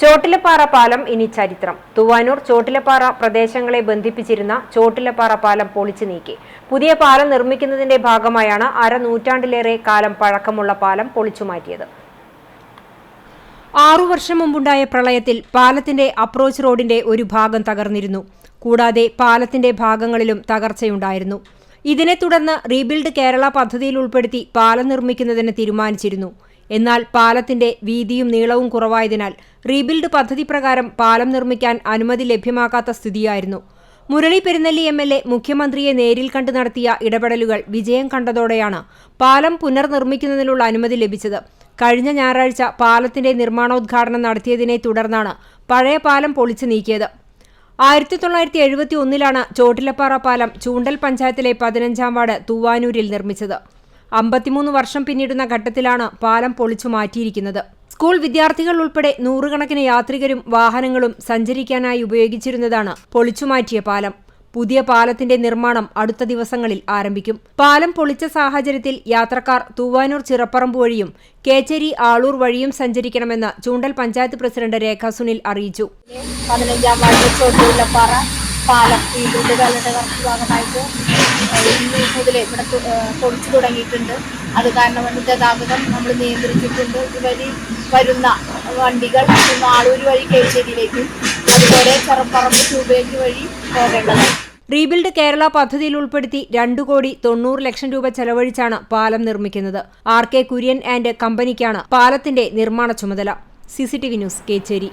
ചോട്ടിലപ്പാറ പാലം ഇനി ചരിത്രം. തൂവാനൂർ ചോട്ടിലപ്പാറ പ്രദേശങ്ങളെ ബന്ധിപ്പിച്ചിരുന്ന ചോട്ടിലപ്പാറ പാലം പൊളിച്ചു നീക്കി. പുതിയ പാലം നിർമ്മിക്കുന്നതിന്റെ ഭാഗമായാണ് അര നൂറ്റാണ്ടിലേറെ കാലം പഴക്കമുള്ള പാലം പൊളിച്ചു മാറ്റിയത്. ആറു വർഷം മുമ്പുണ്ടായ പ്രളയത്തിൽ പാലത്തിന്റെ അപ്രോച്ച് റോഡിന്റെ ഒരു ഭാഗം തകർന്നിരുന്നു. കൂടാതെ പാലത്തിന്റെ ഭാഗങ്ങളിലും തകർച്ചയുണ്ടായിരുന്നു. ഇതിനെ തുടർന്ന് റീബിൽഡ് കേരള പദ്ധതിയിൽ ഉൾപ്പെടുത്തി പാലം നിർമ്മിക്കുന്നതിന് തീരുമാനിച്ചിരുന്നു. എന്നാൽ പാലത്തിന്റെ വീതിയും നീളവും കുറവായതിനാൽ റീബിൽഡ് പദ്ധതി പ്രകാരം പാലം നിർമ്മിക്കാൻ അനുമതി ലഭ്യമാക്കാത്ത സ്ഥിതിയായിരുന്നു. Murali Perunelli M L A മുഖ്യമന്ത്രിയെ നേരിൽ കണ്ട് നടത്തിയ ഇടപെടലുകൾ വിജയം കണ്ടതോടെയാണ് പാലം പുനർനിർമ്മിക്കുന്നതിനുള്ള അനുമതി ലഭിച്ചത്. കഴിഞ്ഞ ഞായറാഴ്ച പാലത്തിന്റെ നിർമ്മാണോദ്ഘാടനം നടത്തിയതിനെ തുടർന്നാണ് പഴയ പാലം പൊളിച്ചു നീക്കിയത്. ആയിരത്തി തൊള്ളായിരത്തി എഴുപത്തി ഒന്നിലാണ് ചോട്ടിലപ്പാറ പാലം ചൂണ്ടൽ പഞ്ചായത്തിലെ പതിനഞ്ചാം വാർഡ് തൂവാനൂരിൽ നിർമ്മിച്ചത്. അമ്പത്തിമൂന്ന് വർഷം പിന്നിടുന്ന ഘട്ടത്തിലാണ് പാലം പൊളിച്ചു മാറ്റിയിരിക്കുന്നത്. സ്കൂൾ വിദ്യാർത്ഥികൾ ഉൾപ്പെടെ നൂറുകണക്കിന് യാത്രികരും വാഹനങ്ങളും സഞ്ചരിക്കാനായി ഉപയോഗിച്ചിരുന്നതാണ് പൊളിച്ചുമാറ്റിയ പാലം. പുതിയ പാലത്തിന്റെ നിർമ്മാണം അടുത്ത ദിവസങ്ങളിൽ ആരംഭിക്കും. പാലം പൊളിച്ച സാഹചര്യത്തിൽ യാത്രക്കാർ തൂവാനൂർ ചിറപ്പറമ്പ് വഴിയും കേച്ചേരി ആളൂർ വഴിയും സഞ്ചരിക്കണമെന്ന് ചൂണ്ടൽ പഞ്ചായത്ത് പ്രസിഡന്റ് രേഖ സുനിൽ അറിയിച്ചു. പതിനഞ്ചാം വാർഡ് പാലം ഈ ദുരിതകാലയുടെ ഭാഗമായിട്ട് ഇന്ന് മുതൽ ഇവിടെ പൊളിച്ചു തുടങ്ങിയിട്ടുണ്ട്. അത് കാരണം ഗതാഗതം നമ്മൾ നിയന്ത്രിച്ചിട്ടുണ്ട്. ഇതുവഴി വരുന്ന വണ്ടികൾ മാളൂർ വഴി കേച്ചേരിയിലേക്കും അതുപോലെ ചെറുപ്പറമ്പ് ട്യൂബേജ് വഴി പോകേണ്ടത്. റീബിൽഡ് കേരള പദ്ധതിയിൽ ഉൾപ്പെടുത്തി രണ്ടു കോടി തൊണ്ണൂറ് ലക്ഷം രൂപ ചെലവഴിച്ചാണ് പാലം നിർമ്മിക്കുന്നത്. ആർ കെ കുര്യൻ ആൻഡ് കമ്പനിക്കാണ് പാലത്തിന്റെ നിർമ്മാണ ചുമതല. CCTV news Kecheri.